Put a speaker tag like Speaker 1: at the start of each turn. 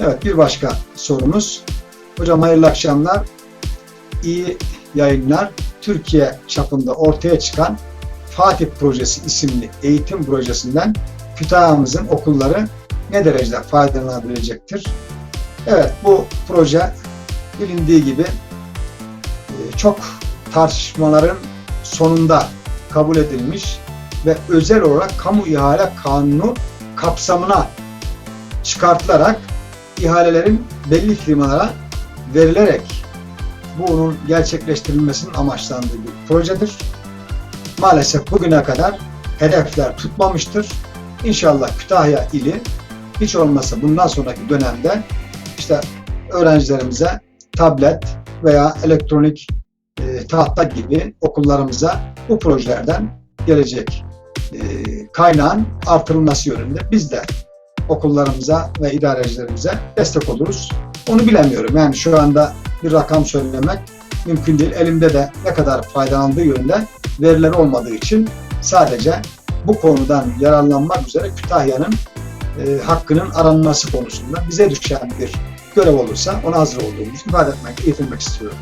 Speaker 1: Evet bir başka sorumuz. Hocam hayırlı akşamlar. İyi yayınlar. Türkiye çapında ortaya çıkan Fatih Projesi isimli eğitim projesinden Kütahya'mızın okulları ne derecede faydalanabilecektir? Evet bu proje bilindiği gibi e, çok tartışmaların sonunda kabul edilmiş ve özel olarak kamu ihale kanunu kapsamına çıkartılarak ihalelerin belli firmalara verilerek bunun gerçekleştirilmesinin amaçlandığı bir projedir. Maalesef bugüne kadar hedefler tutmamıştır. İnşallah Kütahya ili hiç olmazsa bundan sonraki dönemde işte öğrencilerimize tablet veya elektronik e, tahta gibi okullarımıza bu projelerden gelecek e, kaynağın artırılması yönünde biz de okullarımıza ve idarecilerimize destek oluruz. Onu bilemiyorum. Yani şu anda bir rakam söylemek mümkün değil. Elimde de ne kadar faydalandığı yönünde veriler olmadığı için sadece bu konudan yararlanmak üzere Kütahya'nın e, hakkının aranması konusunda bize düşen bir görev olursa ona hazır olduğumuzu ifade etmek, eğitilmek istiyorum.